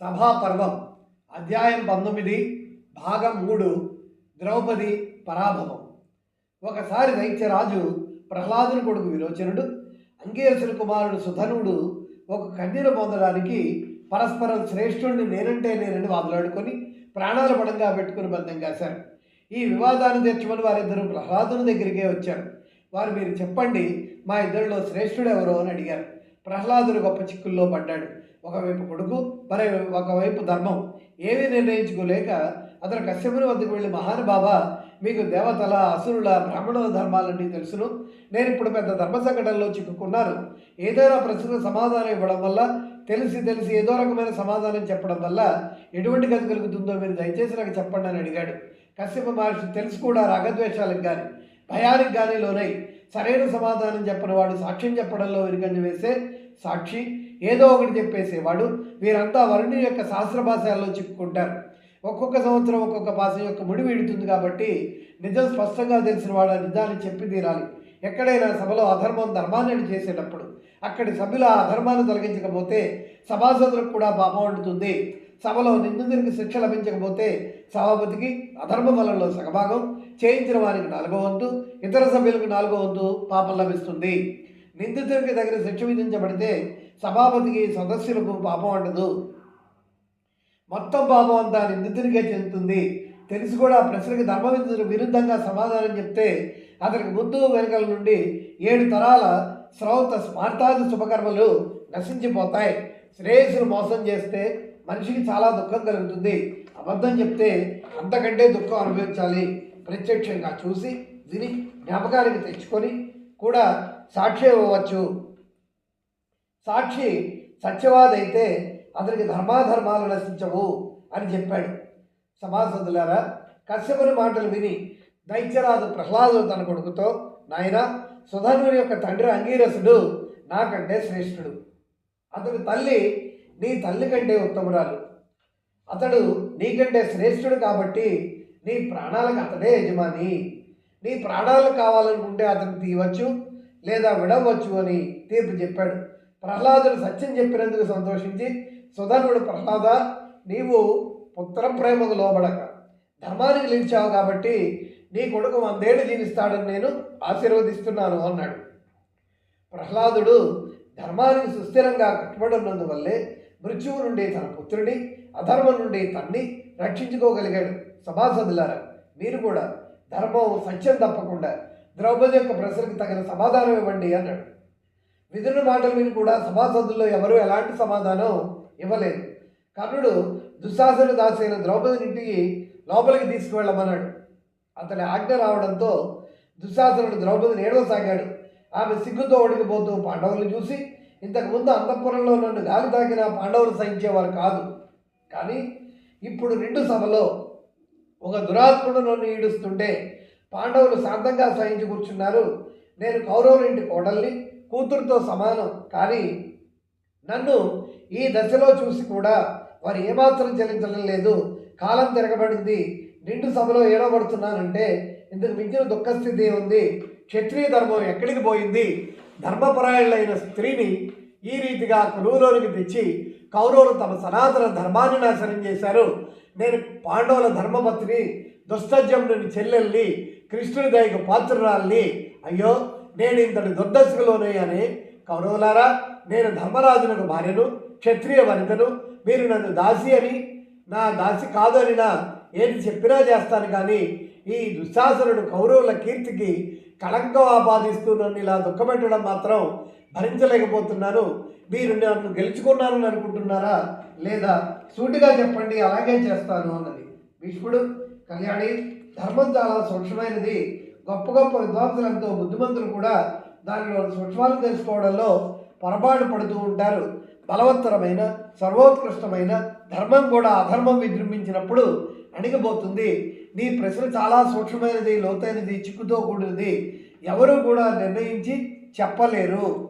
సభాపర్వం అధ్యాయం పంతొమ్మిది భాగం మూడు ద్రౌపది పరాభవం. ఒకసారి దైత్యరాజు ప్రహ్లాదుని కొడుకు విరోచనుడు అంగీరసుని కుమారుడు సుధనుడు ఒక కన్యను పొందడానికి పరస్పరం శ్రేష్ఠుడిని నేనంటే నేనని వాదులాడుకొని ప్రాణాల పడంగా పెట్టుకుని బంధం కాశారు. ఈ వివాదాన్ని తెచ్చుకొని వారిద్దరూ ప్రహ్లాదుని దగ్గరికే వచ్చారు. వారు మీరు చెప్పండి మా ఇద్దరిలో శ్రేష్ఠుడు ఎవరో అని అడిగారు. ప్రహ్లాదుడు గొప్ప చిక్కుల్లో పడ్డాడు. ఒకవైపు కొడుకు మరి ఒకవైపు ధర్మం. ఏమీ నిర్ణయించుకోలేక అతను కశ్యపుని వద్దకు వెళ్ళి మహానుభావ మీకు దేవతల అసురుల బ్రాహ్మణుల ధర్మాలన్నీ తెలుసును. నేను ఇప్పుడు పెద్ద ధర్మ సంఘటనలో చిక్కుకున్నాను. ఏదైనా ప్రశ్నకు సమాధానం ఇవ్వడం వల్ల తెలిసి తెలిసి ఏదో రకమైన సమాధానం చెప్పడం వల్ల ఎటువంటి గతి కలుగుతుందో మీరు దయచేసి నాకు చెప్పండి అని అడిగాడు. కశ్యప మహర్షి తెలుసు కూడా రాగద్వేషాలకు కానీ భయానికి కానీ లోనై సరైన సమాధానం చెప్పని వాడు సాక్ష్యం చెప్పడంలో వెనుకంజ వేసే సాక్షి. ఏదో ఒకటి చెప్పేసేవాడు. వీరంతా వరుణి యొక్క శాస్త్ర భాషల్లో చిక్కుకుంటారు. ఒక్కొక్క సంవత్సరం ఒక్కొక్క భాష యొక్క ముడి వీడుతుంది కాబట్టి నిజం స్పష్టంగా తెలిసిన వాడు ఆ నిజాన్ని చెప్పి తీరాలి. ఎక్కడైనా సభలో అధర్మం ధర్మాన్ని చేసేటప్పుడు అక్కడి సభ్యులు ఆ అధర్మాన్ని తొలగించకపోతే సభాసదులకు కూడా పాపం వండుతుంది. సభలో నిందితునికి శిక్ష లభించకపోతే సభాపతికి అధర్మ బలంలో సగభాగం చేయించిన వారికి నాలుగో వంతు ఇతర సభ్యులకు నాలుగో వంతు పాపం లభిస్తుంది. నిందితుడికి తగిన శిక్ష విధించబడితే సభాపతికి సదస్యులకు పాపం ఉండదు మొత్తం పాపం అంతా నిందితునికే చెందుతుంది. తెలిసి కూడా ప్రశ్నకి ధర్మ విరుద్ధంగా సమాధానం చెప్తే అతనికి ముందు వెనుకల నుండి ఏడు తరాల శ్రౌత స్మార్తాది శుభకర్మలు నశించిపోతాయి. శ్రేయస్సును మోసం చేస్తే మనిషికి చాలా దుఃఖం కలుగుతుంది. అబద్ధం చెప్తే అంతకంటే దుఃఖం అనుభవించాలి. ప్రత్యక్షంగా చూసి విని జ్ఞాపకానికి తెచ్చుకొని కూడా సాక్షి ఇవ్వవచ్చు సాక్షి సత్యవాదైతే అతనికి ధర్మాధర్మాలు నశించవు అని చెప్పాడు. సమాసదులారా కశ్యపుని మాటలు విని దైత్యరాజు ప్రహ్లాదు తన కొడుకుతో నాయన సుధనుని యొక్క తండ్రి అంగీరసుడు నాకంటే శ్రేష్ఠుడు. అతని తల్లి నీ తల్లి కంటే ఉత్తమురాలు. అతడు నీకంటే శ్రేష్ఠుడు కాబట్టి నీ ప్రాణాలకు అతడే యజమాని. నీ ప్రాణాలు కావాలనుకుంటే అతను తీయవచ్చు లేదా విడవచ్చు అని తీర్పు చెప్పాడు. ప్రహ్లాదుడు సత్యం చెప్పినందుకు సంతోషించి సుధనుడు ప్రహ్లాద నీవు పుత్ర ప్రేమకు లోబడక. ధర్మానికి నిలిచావు కాబట్టి నీ కొడుకు వందేళ్ళు జీవిస్తాడని నేను ఆశీర్వదిస్తున్నాను అన్నాడు. ప్రహ్లాదుడు ధర్మానికి సుస్థిరంగా కట్టుబడి ఉన్నందువల్లే మృత్యువు నుండి తన పుత్రుని అధర్మం నుండి తన్ని రక్షించుకోగలిగాడు. సభాసదులారా మీరు కూడా ధర్మం సత్యం తప్పకుండా ద్రౌపది యొక్క ప్రశ్నకు తగిన సమాధానం ఇవ్వండి అన్నాడు. విధుని మాటలు విని కూడా సభాసదుల్లో ఎవరూ ఎలాంటి సమాధానం ఇవ్వలేదు. కర్ణుడు దుశ్శాసన దాసైన ద్రౌపది ఇంటికి లోపలికి తీసుకువెళ్ళమన్నాడు. అతని ఆజ్ఞ రావడంతో దుశ్శాసనుడు ద్రౌపదిని ఏడవసాగాడు. ఆమె సిగ్గుతో ఒడిగిపోతూ పాండవులను చూసి ఇంతకుముందు అంతఃపురంలో నన్ను గాలి తాకిన పాండవులు సహించేవారు కాదు. కానీ ఇప్పుడు నిండు సభలో ఒక దురాత్ముడు నన్ను ఈడుస్తుంటే పాండవులు శాంతంగా సహించి కూర్చున్నారు. నేను కౌరవులింటి కోడల్ని కూతురుతో సమానం. కానీ నన్ను ఈ దశలో చూసి కూడా వారు ఏమాత్రం చెల్లించడం లేదు. కాలం తిరగబడింది. నిండు సభలో ఏడవబడుతున్నానంటే ఇందుకు మించిన దుఃఖస్థితి ఉంది క్షత్రియ ధర్మం ఎక్కడికి పోయింది? ధర్మపరాయణులైన స్త్రీని ఈ రీతిగా కొలువులోనికి తెచ్చి కౌరవులు తమ సనాతన ధర్మాన్ని నాశనం చేశారు. నేను పాండవుల ధర్మపత్ని దుష్టజముని చెల్లెల్ని కృష్ణుడి దయకు పాత్రురాల్ని. అయ్యో నేను ఇంతటి అని. కౌరవులారా నేను ధర్మరాజునకు భార్యను క్షత్రియ వనితను. మీరు నన్ను దాసి అని. నా దాసి కాదు అని నా ఏది చెప్పినా చేస్తాను కానీ ఈ దుశ్శాసనుడు కౌరవుల కీర్తికి కళంకం ఆపాదిస్తూ నన్ను ఇలా దుఃఖపెట్టడం మాత్రం భరించలేకపోతున్నాను మీరు నన్ను గెలుచుకున్నానని అనుకుంటున్నారా? లేదా సూటిగా చెప్పండి అలాగే చేస్తాను అన్నది. భీష్ముడు కళ్యాణి ధర్మం చాలా సూక్ష్మమైనది. గొప్ప గొప్ప విద్వాంసులంతో బుద్ధిమంతులు కూడా దానిలో సూక్ష్మాలు తెలుసుకోవడంలో పొరపాటు పడుతూ ఉంటారు. బలవత్తరమైన సర్వోత్కృష్టమైన ధర్మం కూడా అధర్మం విజృంభించినప్పుడు అణిగిపోతుంది. నీ ప్రశ్న చాలా సూక్ష్మమైనది లోతైనది చిక్కుతో కూడినది. ఎవరు కూడా నిర్ణయించి చెప్పలేరు.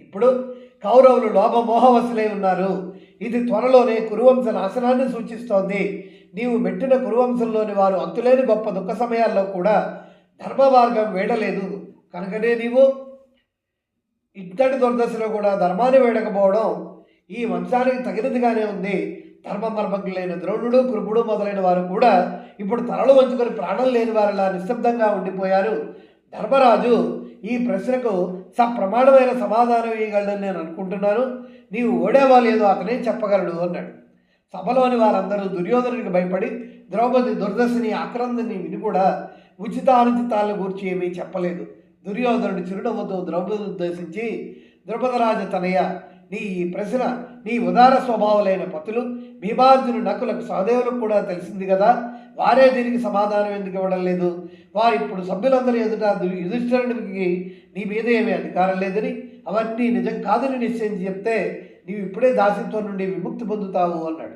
ఇప్పుడు కౌరవులు లోభమోహవశులై ఉన్నారు. ఇది త్వరలోనే కురువంశ నాశనాన్ని సూచిస్తోంది. నీవు మెట్టిన కురువంశంలోని వారు అంతులేని గొప్ప దుఃఖ సమయాల్లో కూడా ధర్మ మార్గం వేడలేదు. కనుకనే నీవు ఇంతటి దుర్దశలో కూడా ధర్మాన్ని వేడకపోవడం ఈ వంశానికి తగినదిగానే ఉంది. ధర్మ మర్మకులైన ద్రోణుడు కృపుడు మొదలైన వారు కూడా ఇప్పుడు తలలు వంచుకొని ప్రాణం లేని వారిలా నిశ్శబ్దంగా ఉండిపోయారు. ధర్మరాజు ఈ ప్రశ్నకు సప్రమాణమైన సమాధానం ఇవ్వగలడని నేను అనుకుంటున్నాను. నీవు ఓడేవా లేదో అతనే చెప్పగలడు అన్నాడు. సభలోని వారందరూ దుర్యోధనుడికి భయపడి ద్రౌపది దుర్దశని ఆక్రందని విని కూడా ఉచిత అనుచితాలను గూర్చి ఏమీ చెప్పలేదు. దుర్యోధనుడు చిరునవ్వుతో ద్రౌపది ఉద్దేశించి ద్రుపదరాజ తనయ్య నీ ఈ ప్రశ్న నీ ఉదార స్వభావులైన పతులు భీమార్జును నకులకు సహదేవులకు కూడా తెలిసింది కదా. వారే దీనికి సమాధానం ఎందుకు ఇవ్వడం లేదు? వారు ఇప్పుడు సభ్యులందరూ ఎదుట దు- నీ మీద ఏమీ అధికారం లేదని అవన్నీ నిజం కాదని నిశ్చయించి చెప్తే నీవు ఇప్పుడే దాసిత్వం నుండి విముక్తి పొందుతావు అన్నాడు.